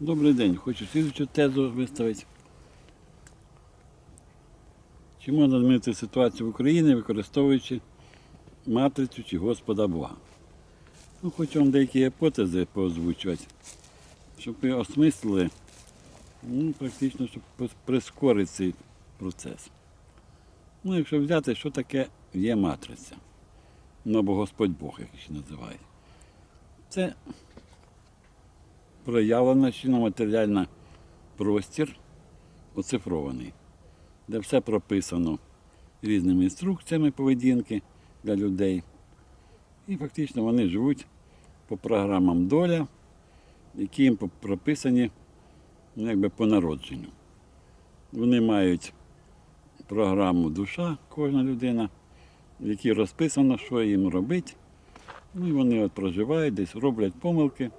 Добрий день. Хочу слідчу тезу виставити. Чи можна змінити ситуацію в Україні, використовуючи матрицю чи Господа Бога? Ну, хочу вам деякі гіпотези поозвучувати, щоб ви осмислили, ну, практично, щоб прискорити цей процес. Ну, якщо взяти, що таке є матриця, ну або Господь Бог, як ще називають. Це проявлена чином матеріальна простір оцифрований, де все прописано різними інструкціями поведінки для людей. І фактично вони живуть по програмам доля, які їм прописані ну, якби по народженню. Вони мають програму душа, кожна людина, в якій розписано, що їм робити. Ну і вони от проживають, десь роблять помилки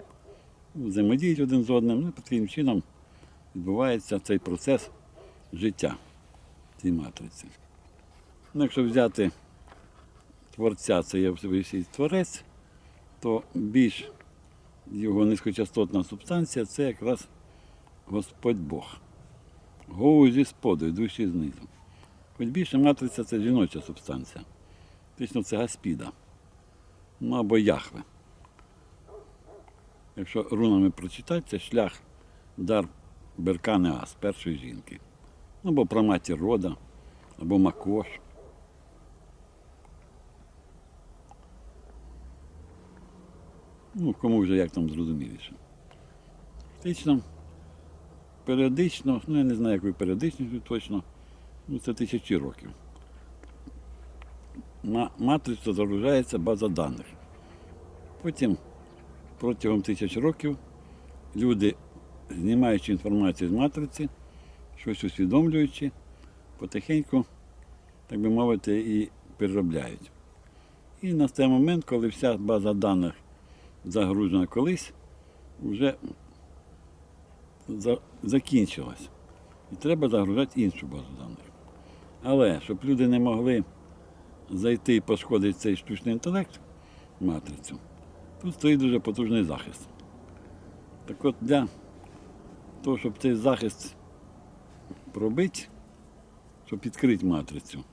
взаємодіють один з одним, ну, таким чином відбувається цей процес життя цій матриці. Ну, якщо взяти творця, це є всевишній творець, то більш його низькочастотна субстанція це якраз Господь Бог. Голову зі споду, душі знизу. Хоч більше матриця це жіноча субстанція. Фактично це Гаспіда. Ну або Яхве. Якщо рунами прочитати, це шлях дар Беркани Ас, першої жінки. Або про матір рода, або Макош. Ну, кому вже як там зрозуміліше. Фактично, періодично, ну я не знаю, якою періодичністю точно, ну це тисячі років. На матрицю загружається база даних. Потім протягом тисяч років люди, знімаючи інформацію з матриці, щось усвідомлюючи, потихеньку, так би мовити, і переробляють. І настає момент, коли вся база даних загружена колись, вже закінчилась. І треба загружати іншу базу даних. Але щоб люди не могли зайти і пошкодити цей штучний інтелект, матрицю, Тут стоїть дуже потужний захист. Так от для того, щоб цей захист пробити, щоб відкрити матрицю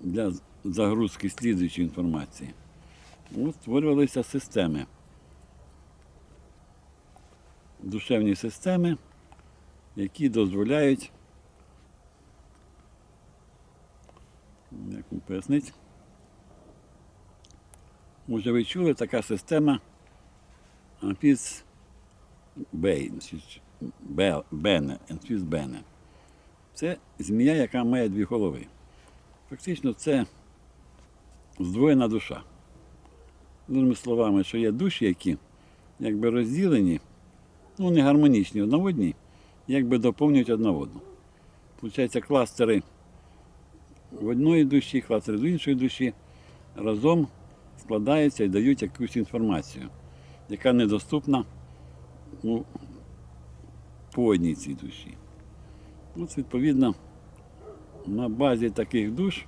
для загрузки слідуючої інформації, от створювалися системи. Душевні системи, які дозволяють, як вам пояснити, Може, ви чули така система Бене, Амфіс Бене. Це змія, яка має дві голови. Фактично це здвоєна душа. Другими словами, що є душі, які якби розділені, ну не гармонічні одній, якби доповнюють одна одну. Получається, кластери в одної душі, кластери з іншої душі разом складаються і дають якусь інформацію, яка недоступна ну, по одній цій душі. От, відповідно, на базі таких душ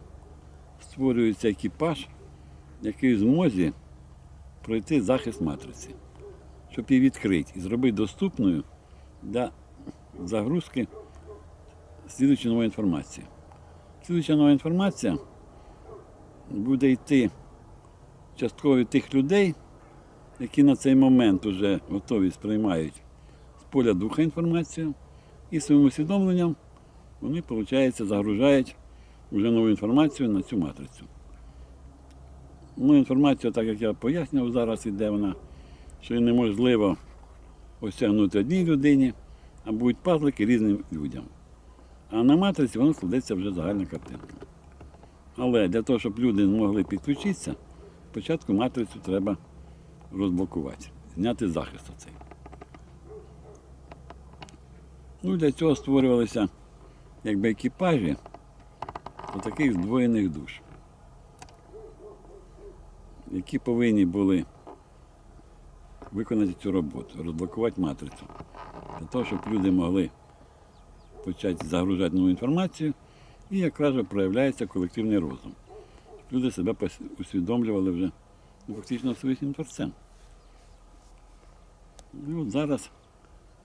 створюється екіпаж, який в змозі пройти захист матриці, щоб її відкрити і зробити доступною для загрузки слідуючої нової інформації. Слідуюча нова інформація буде йти частково тих людей, які на цей момент вже готові сприймають з поля духа інформацію, і своїм усвідомленням вони, виходить, загружають вже нову інформацію на цю матрицю. Ну, інформація, так як я пояснював, зараз іде вона, що неможливо осягнути одній людині, а будуть пазлики різним людям. А на матриці воно складеться вже загальна картинка. Але для того, щоб люди змогли підключитися, спочатку матрицю треба розблокувати, зняти захист оцей. Ну, для цього створювалися якби екіпажі таких здвоєних душ, які повинні були виконати цю роботу, розблокувати матрицю. Для того, щоб люди могли почати загружати нову інформацію, і якраз проявляється колективний розум. Люди себе усвідомлювали вже ну, фактично своїм творцем. І от зараз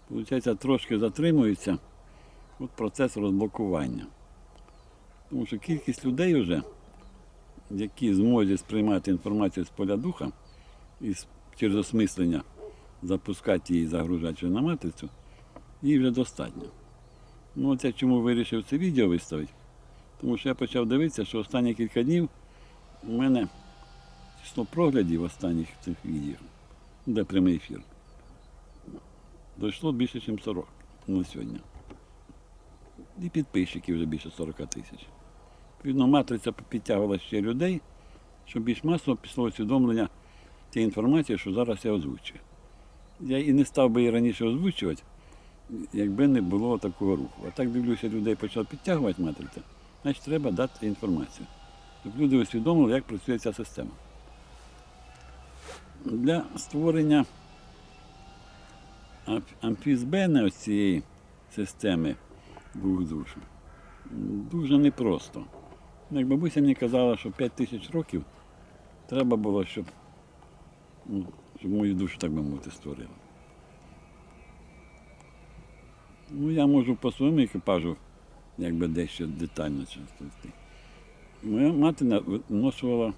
Получається, трошки затримується от процес розблокування. Тому що кількість людей вже, які зможуть сприймати інформацію з поля духа і через осмислення запускати її, загружати на матрицю, її вже достатньо. Ну, оце чому вирішив це відео виставити. Тому що я почав дивитися, що останні кілька днів у мене число проглядів останніх цих відео, де прямий ефір, дійшло більше, ніж 40 на сьогодні. І підписчиків вже більше 40 тисяч. Відповідно, матриця підтягувала ще людей, щоб більш масово пішло усвідомлення тієї інформації, що зараз я озвучую. Я і не став би її раніше озвучувати, якби не було такого руху. А так дивлюся, людей почав підтягувати матриця, значить треба дати інформацію, щоб люди усвідомили, як працює ця система. Для створення амфізбена цієї системи двох душ дуже непросто. Як бабуся мені казала, що 5 тисяч років треба було, щоб, ну, щоб мою душу, так би мовити, створили. Ну, я можу по своєму екіпажу якби дещо детально розповісти. Моя мати виношувала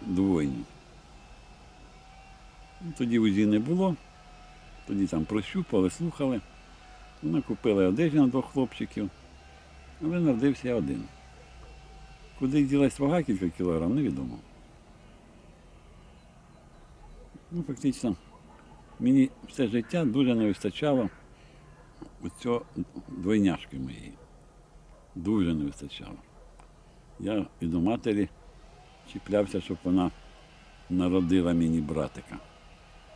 двойню. Ну, Тоді УЗІ не було, тоді там прощупали, слухали. Вона купила одежі на двох хлопчиків, але народився я один. Куди ділась вага кілька кілограм, невідомо. Ну, фактично, мені все життя дуже не вистачало оцього двойняшки моєї. Дуже не вистачало. Я і до матері чіплявся, щоб вона народила мені братика.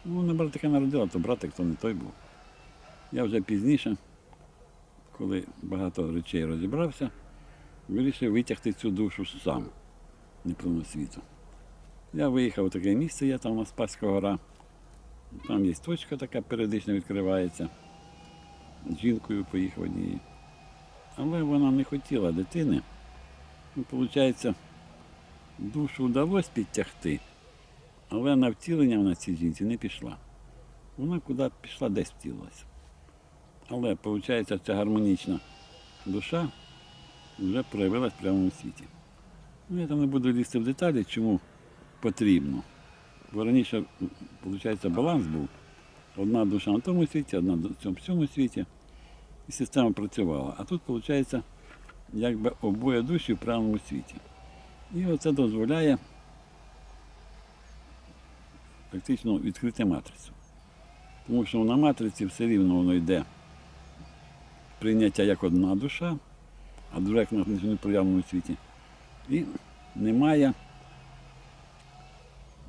Ну, не братика народила, то братик то не той був. Я вже пізніше, коли багато речей розібрався, вирішив витягти цю душу сам, не світу. Я виїхав у таке місце, є там у нас гора. Там є точка така періодично відкривається. З жінкою поїхав однією. Але вона не хотіла дитини. Ну, виходить, душу вдалося підтягти, але на втілення вона цій жінці не пішла. Вона куди пішла, десь втілилася. Але, виходить, ця гармонічна душа вже проявилась в прямому світі. Ну, я там не буду лізти в деталі, чому потрібно. Бо раніше, виходить, баланс був. Одна душа на тому світі, одна в цьому світі. І система працювала. А тут, виходить, якби обоє душі в правильному світі. І оце дозволяє фактично відкрити матрицю. Тому що на матриці все рівно воно йде прийняття як одна душа, а друга як на непроявленому світі. І немає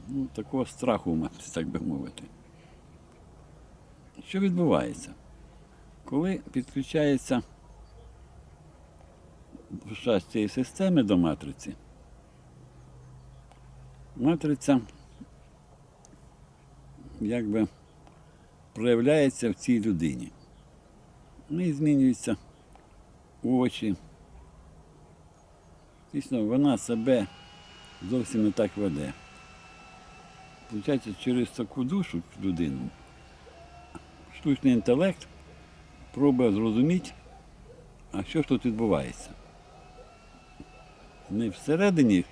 ну, такого страху в матриці, так би мовити. Що відбувається? Коли підключається з цієї системи до матриці, матриця якби проявляється в цій людині. В неї змінюються очі. Дійсно, вона себе зовсім не так веде. Получається, через таку душу людину штучний інтелект пробує зрозуміти, а що ж тут відбувається. Не всередині,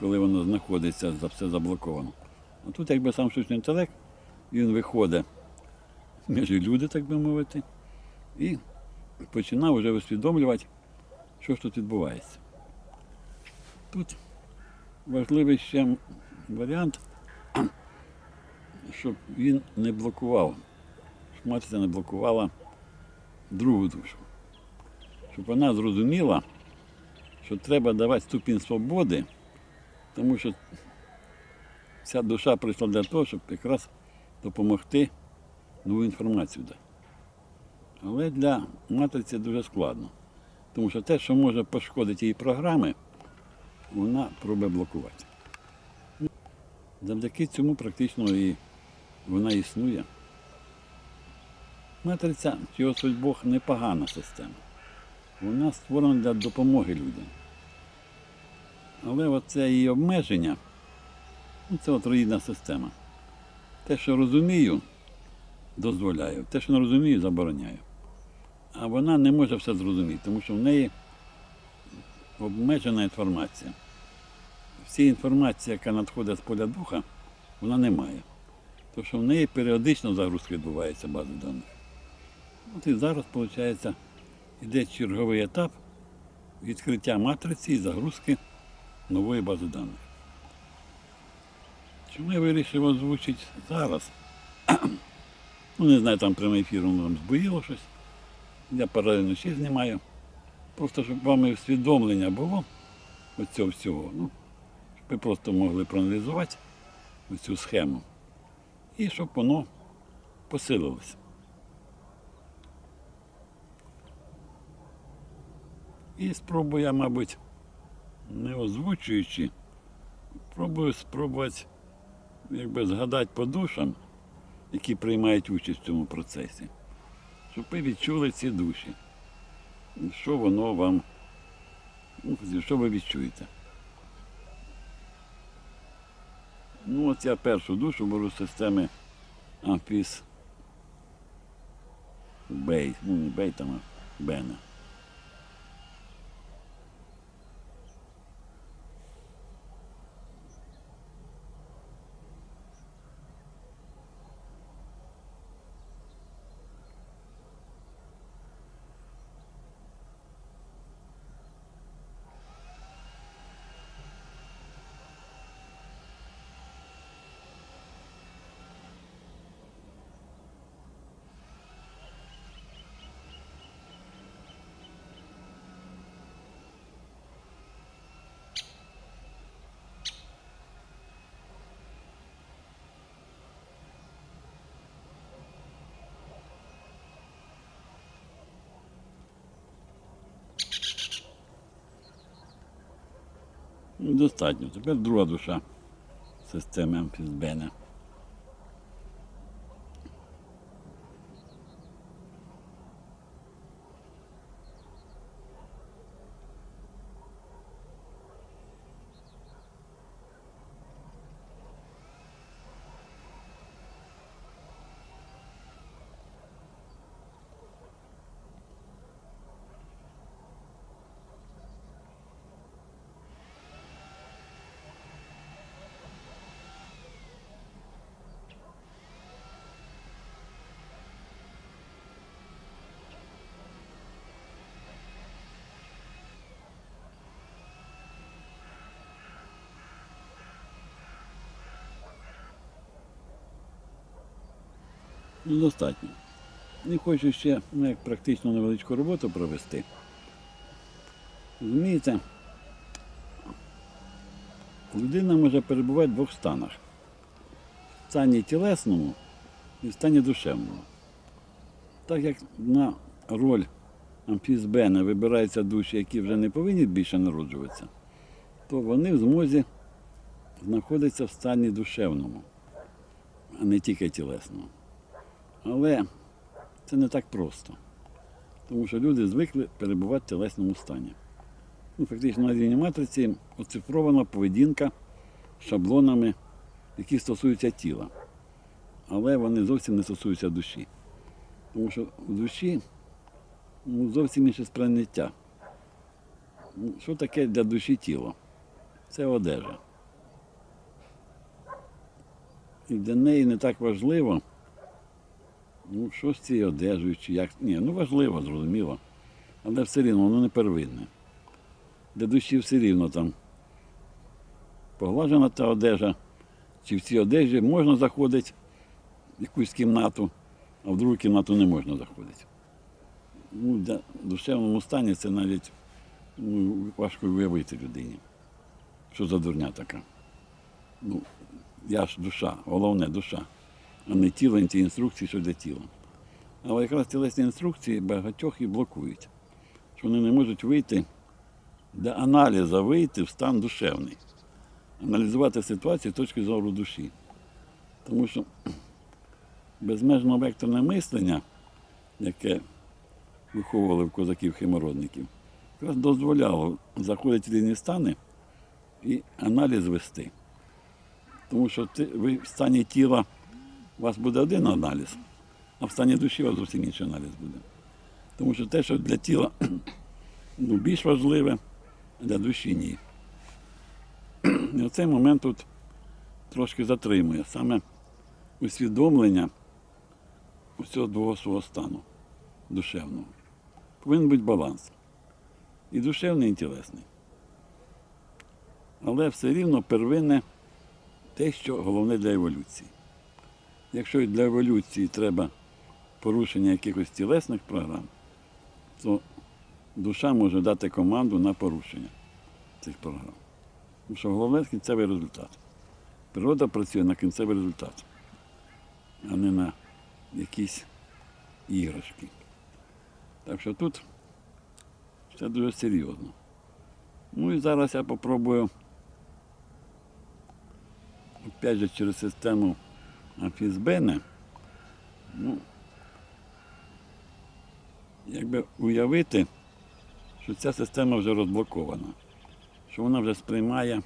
коли воно знаходиться, за все заблоковано. А тут якби сам штучний інтелект, він виходить між люди, так би мовити, і починав вже усвідомлювати, що ж тут відбувається. Тут важливий ще варіант, щоб він не блокував, щоб матриця не блокувала другу душу. Щоб вона зрозуміла, що треба давати ступінь свободи, тому що ця душа прийшла для того, щоб якраз допомогти нову інформацію дати. Але для матриці дуже складно. Тому що те, що може пошкодити її програми, вона пробує блокувати. Завдяки цьому практично і вона існує. Матриця чи Господь Бог непогана система. Вона створена для допомоги людям. Але оце її обмеження, ну, це от руїнна система. Те, що розумію, дозволяю. Те, що не розумію, забороняю. А вона не може все зрозуміти, тому що в неї обмежена інформація. Всі інформації, яка надходить з поля духа, вона не має. Тому що в неї періодично загрузка відбувається бази даних. От і зараз, виходить, йде черговий етап відкриття матриці і загрузки нової бази даних. Чому я вирішив озвучити зараз? Ну, не знаю, там прямий ефір там збоїло щось. Я паралельно ще знімаю. Просто щоб вам і усвідомлення було ось цього всього. Ну, щоб ви просто могли проаналізувати цю схему. І щоб воно посилилося. І спробую я, мабуть, не озвучуючи, пробую спробувати якби згадати по душам, які приймають участь в цьому процесі, щоб ви відчули ці душі. Що воно вам, ну, що ви відчуєте? Ну, от я першу душу беру з системи Амфіс Бей. Ну, не Бей там, а Бена. Достатньо. Тепер друга душа системи Амфісбена. Ну, достатньо. Не хочу ще ну, як практично невеличку роботу провести. Розумієте, людина може перебувати в двох станах. В стані тілесному і в стані душевному. Так як на роль амфізбена вибираються душі, які вже не повинні більше народжуватися, то вони в змозі знаходяться в стані душевному, а не тільки тілесному. Але це не так просто. Тому що люди звикли перебувати в тілесному стані. Ну, фактично на рівні матриці оцифрована поведінка шаблонами, які стосуються тіла. Але вони зовсім не стосуються душі. Тому що в душі ну, зовсім інше сприйняття. Ну, Що таке для душі тіло? Це одежа. І для неї не так важливо. Ну, що з цією одежею, чи як. Ні, ну важливо, зрозуміло. Але все рівно воно не первинне. Для душі все рівно там поглажена та одежа, чи в цій одежі можна заходити в якусь кімнату, а в другу кімнату не можна заходити. Ну, для душевному стані це навіть ну, важко уявити людині. Що за дурня така. Ну, я ж душа, головне душа а не тіло, ті інструкції, що для тіла. Але якраз тілесні інструкції багатьох і блокують, що вони не можуть вийти для аналізу вийти в стан душевний, аналізувати ситуацію з точки зору душі. Тому що безмежно векторне мислення, яке виховували в козаків химородників, якраз дозволяло заходити в різні стани і аналіз вести. Тому що ти, ви в стані тіла у вас буде один аналіз, а в стані душі у вас зовсім інший аналіз буде. Тому що те, що для тіла ну, більш важливе, а для душі ні. І оцей момент тут трошки затримує саме усвідомлення усього двого свого стану душевного. Повинен бути баланс. І душевний, і тілесний. Але все рівно первинне те, що головне для еволюції. Якщо для еволюції треба порушення якихось тілесних програм, то душа може дати команду на порушення цих програм. Тому що головне кінцевий результат. Природа працює на кінцевий результат, а не на якісь іграшки. Так що тут все дуже серйозно. Ну і зараз я попробую опять же через систему Афізбене, ну, якби уявити, що ця система вже розблокована, що вона вже сприймає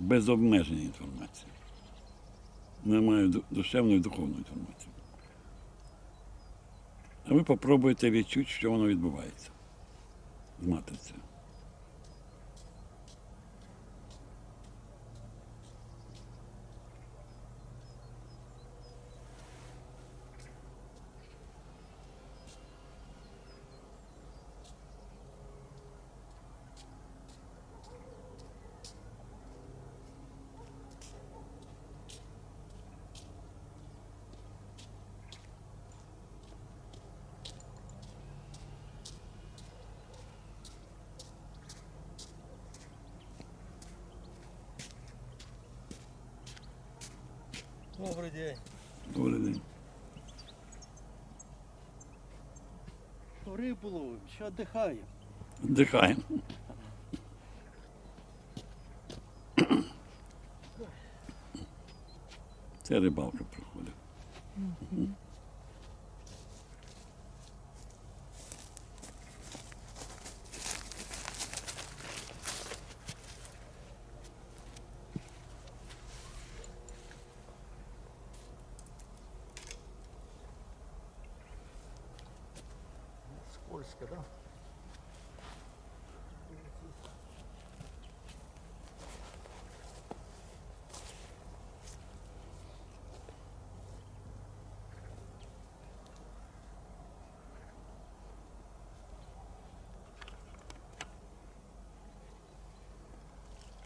без обмеження інформацію. Не маю ду- душевну і духовну інформацію. А ви попробуйте відчути, що воно відбувається з матрицею. Добрий день. День. Рибу ловимо, ще віддихаємо. Вдихаємо. Це рибалка проходить. Скользко, да?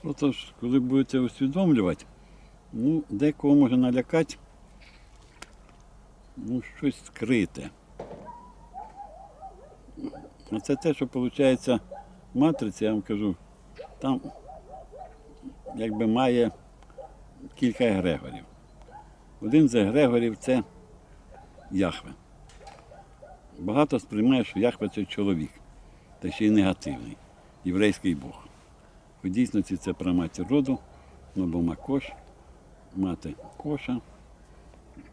Отож, коли будете усвідомлювати, ну, декого може налякати ну, щось скрите. Оце те, що виходить в матриці, я вам кажу, там якби має кілька егрегорів. Один з егрегорів це Яхве. Багато сприймає, що Яхве це чоловік, та ще й негативний, єврейський Бог. В дійсності це праматір роду, бо Макош, мати коша,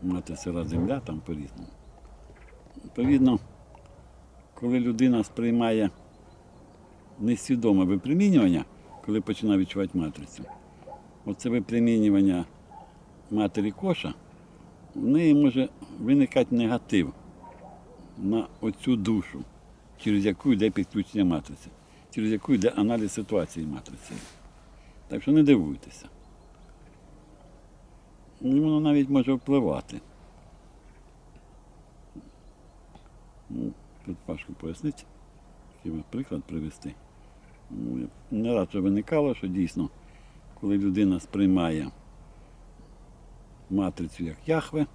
мати сира земля, там по-різному. Відповідно, коли людина сприймає несвідоме випромінювання, коли починає відчувати матрицю, оце випромінювання матері коша, в неї може виникати негатив на оцю душу, через яку йде підключення матриці, через яку йде аналіз ситуації матриці. Так що не дивуйтеся. І воно навіть може впливати. Ну, Тут Пашку пояснить, який вам приклад привести. Ну, не раз виникало, що дійсно, коли людина сприймає матрицю як Яхве,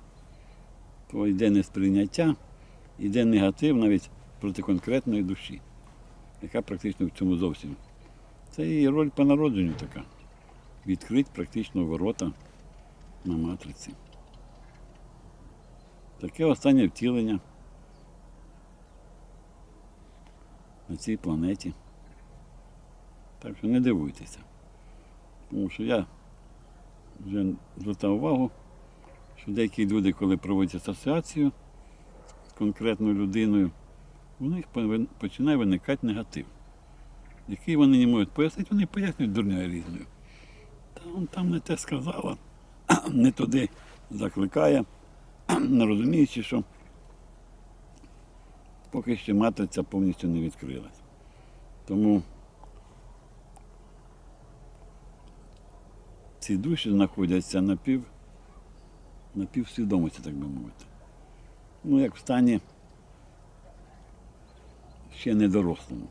то йде несприйняття, йде негатив навіть проти конкретної душі, яка практично в цьому зовсім. Це її роль по народженню така. Відкрити практично ворота на матриці. Таке останнє втілення на цій планеті. Так що не дивуйтеся. Тому що я вже звертав увагу, що деякі люди, коли проводять асоціацію з конкретною людиною, у них починає виникати негатив, який вони не можуть пояснити, вони пояснюють дурньою різною. Там, там не те сказала, не туди закликає, не розуміючи, що поки ще матриця повністю не відкрилась. Тому ці душі знаходяться на пів, на півсвідомості, так би мовити. Ну, як в стані ще недорослому.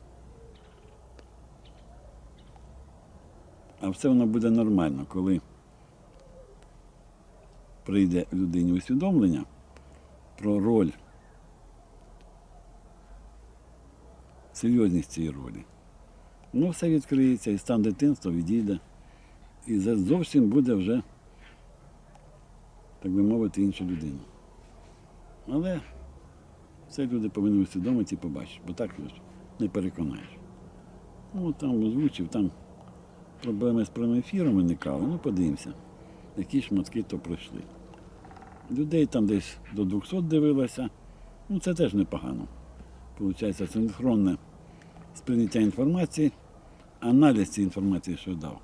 А все воно буде нормально, коли прийде людині усвідомлення про роль, серйозність цієї ролі. Ну, все відкриється, і стан дитинства відійде. І зовсім буде вже, так би мовити, інша людина. Але це люди повинні усвідомити і побачити, бо так не переконаєш. Ну, там озвучив, там проблеми з прямим ефіром виникали, ну подивимося, які шматки то пройшли. Людей там десь до 200 дивилося, ну це теж непогано. Получається синхронне сприйняття інформації, аналіз цієї інформації, що я дав.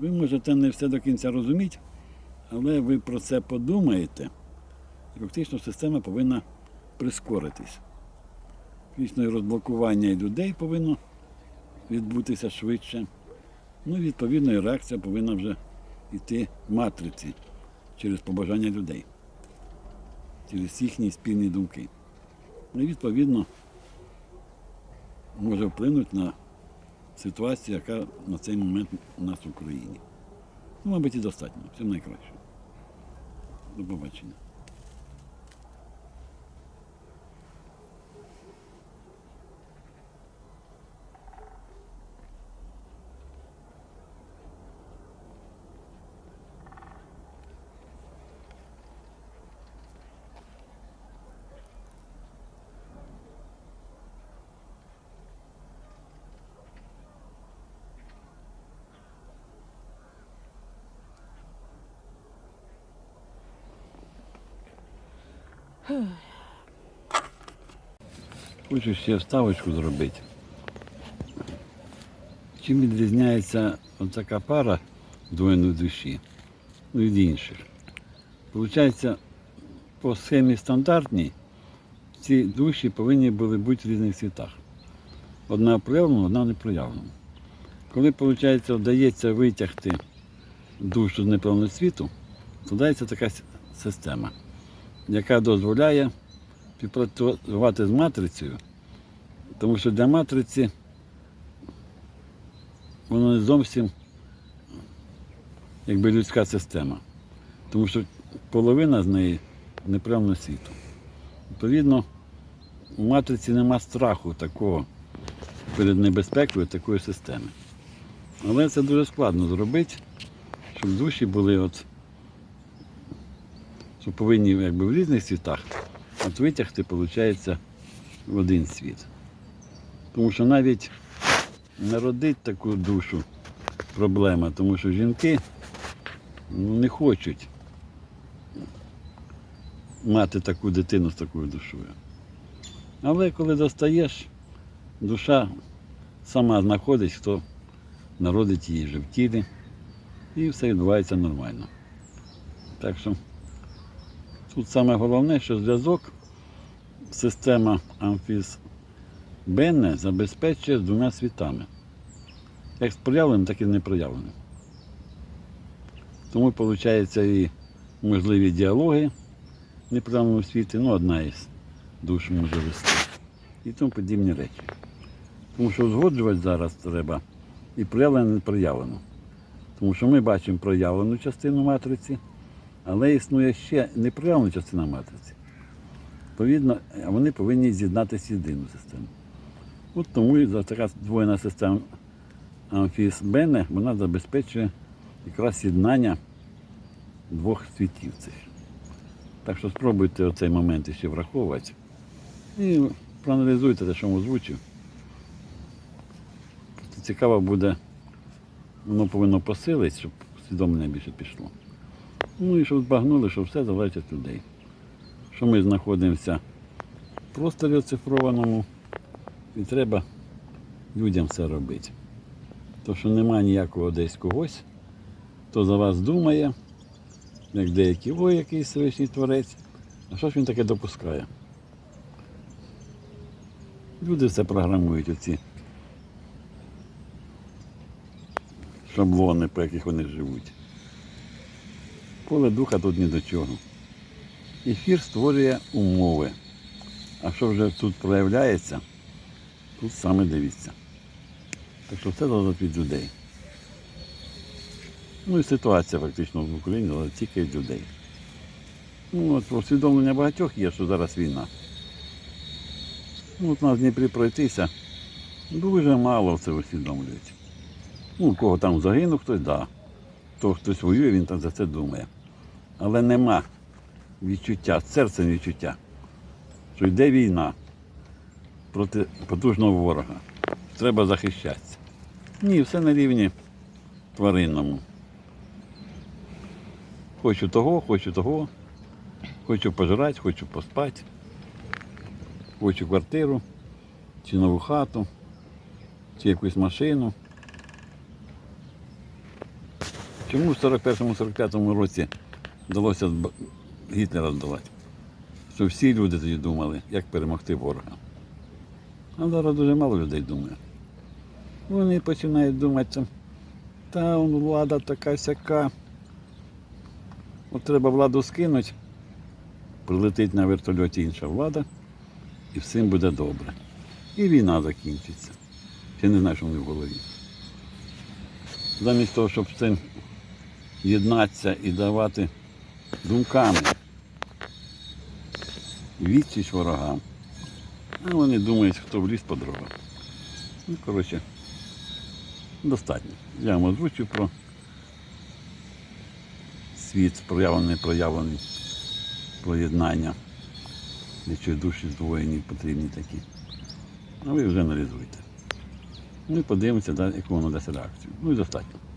Ви можете не все до кінця розуміти, але ви про це подумаєте, і фактично система повинна прискоритись. Фактично і розблокування і людей повинно відбутися швидше. Ну, відповідно, і реакція повинна вже йти в матриці через побажання людей, через їхні спільні думки. Ну і відповідно може вплинути на ситуацію, яка на цей момент у нас в Україні. Ну, мабуть, і достатньо. Всім найкраще. До побачення. Хочу ще вставочку зробити. Чим відрізняється така пара двойної душі ну, від інших? Получається, по схемі стандартній ці душі повинні були бути в різних світах. Одна проявлена, одна не проявлена. Коли, виходить, вдається витягти душу з неправильного світу, складається така система, яка дозволяє співпрацювати з матрицею, тому що для матриці воно не зовсім якби людська система. Тому що половина з неї неправильно світу. Відповідно, у матриці нема страху такого перед небезпекою такої системи. Але це дуже складно зробити, щоб душі були от, що повинні якби в різних світах, от витягти, виходить, в один світ. Тому що навіть народити таку душу проблема, тому що жінки ну, не хочуть мати таку дитину з такою душою. Але коли достаєш, душа сама знаходить, хто народить її вже в тілі, і все відбувається нормально. Так що тут саме головне, що зв'язок система Амфіс Бенне забезпечує з двома світами. Як з проявленим, так і з непроявленим. Тому виходить і можливі діалоги в непроявленому світі, ну одна із душ може вести. І тому подібні речі. Тому що узгоджувати зараз треба і проявлене, і непроявлене. Тому що ми бачимо проявлену частину матриці, але існує ще непроявлена частина матриці. Відповідно, вони повинні з'єднатися в єдину систему. От тому і така двойна система Амфіс Бене вона забезпечує якраз єднання двох світів цих. Так що спробуйте оцей момент ще враховувати. І проаналізуйте те, що я озвучив. Цікаво буде, воно повинно посилити, щоб свідомлення більше пішло. Ну і щоб збагнули, що все залежить людей. Що ми знаходимося в просторі оцифрованому і треба людям це робити. То, що немає ніякого десь когось, хто за вас думає, як деякі, ой, який Всевишній творець, А що ж він таке допускає? Люди все програмують оці шаблони, по яких вони живуть. Поле духа тут ні до чого. Ефір створює умови. А що вже тут проявляється, тут саме дивіться. Так що все залежить від людей. Ну і ситуація фактично в Україні залежить тільки від людей. Ну, от усвідомлення багатьох є, що зараз війна. Ну, от на Дніпрі пройтися, дуже мало це усвідомлюють. Ну, у кого там загинув, хтось да. Хто хтось воює, він там за це думає. Але нема відчуття, серцем відчуття, що йде війна проти потужного ворога. Треба захищатися. Ні, все на рівні тваринному. Хочу того, хочу того, хочу пожрати, хочу поспати, хочу квартиру, чи нову хату, чи якусь машину. Чому в 41-45 році вдалося Гітлера здолати? Що всі люди тоді думали, як перемогти ворога. А зараз дуже мало людей думає. Вони починають думати, та влада така сяка. От треба владу скинути, прилетить на вертольоті інша влада, і всім буде добре. І війна закінчиться. Я не знаю, що вони в голові. Замість того, щоб з цим єднатися і давати думками відсіч ворогам. А вони думають, хто вліз по дрова. Ну, коротше, достатньо. Я вам озвучив про світ проявлений, проявлений, про єднання. Якщо душі здвоєні, потрібні такі. А ви вже аналізуйте. Ну і подивимося, яку воно дасть реакцію. Ну і достатньо.